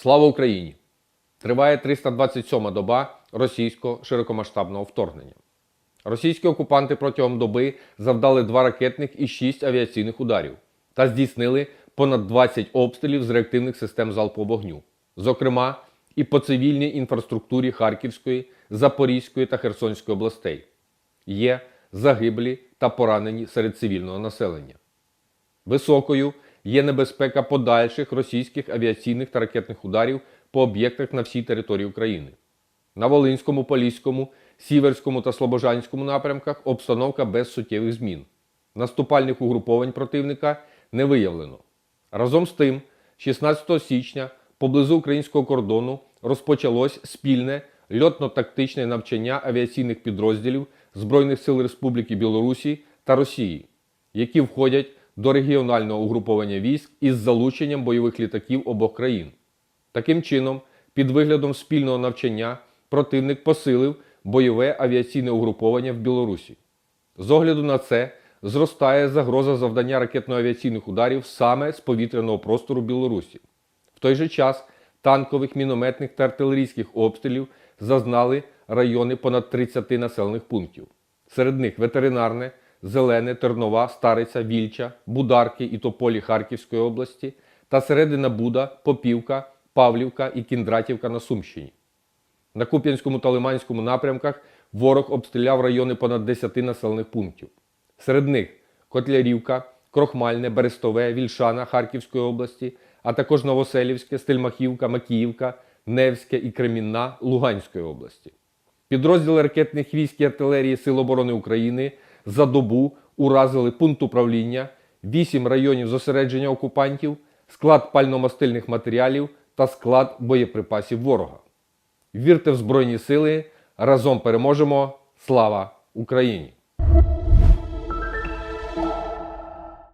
Слава Україні! Триває 327-ма доба російського широкомасштабного вторгнення. Російські окупанти протягом доби завдали два ракетних і шість авіаційних ударів та здійснили понад 20 обстрілів з реактивних систем залпового вогню, зокрема і по цивільній інфраструктурі Харківської, Запорізької та Херсонської областей. Є загиблі та поранені серед цивільного населення. Високою є небезпека подальших російських авіаційних та ракетних ударів по об'єктах на всій території України. На Волинському, Поліському, Сіверському та Слобожанському напрямках обстановка без суттєвих змін. Наступальних угруповань противника не виявлено. Разом з тим, 16 січня поблизу українського кордону розпочалось спільне льотно-тактичне навчання авіаційних підрозділів Збройних сил Республіки Білорусі та Росії, які входять до регіонального угруповання військ із залученням бойових літаків обох країн. Таким чином, під виглядом спільного навчання противник посилив бойове авіаційне угруповання в Білорусі. З огляду на це зростає загроза завдання ракетно-авіаційних ударів саме з повітряного простору Білорусі. В той же час танкових, мінометних та артилерійських обстрілів зазнали райони понад 30 населених пунктів. Серед них ветеринарне, Зелене, Тернова, Стариця, Вільча, Бударки і Тополі Харківської області та середина Буда, Попівка, Павлівка і Кіндратівка на Сумщині. На Куп'янському та Лиманському напрямках ворог обстріляв райони понад 10 населених пунктів. Серед них Котлярівка, Крохмальне, Берестове, Вільшана Харківської області, а також Новоселівське, Стельмахівка, Макіївка, Невське і Кремінна Луганської області. Підрозділи ракетних військ і артилерії Сил оборони України за добу уразили пункт управління, 8 районів зосередження окупантів, склад пальномастильних матеріалів та склад боєприпасів ворога. Вірте в Збройні Сили, разом переможемо! Слава Україні!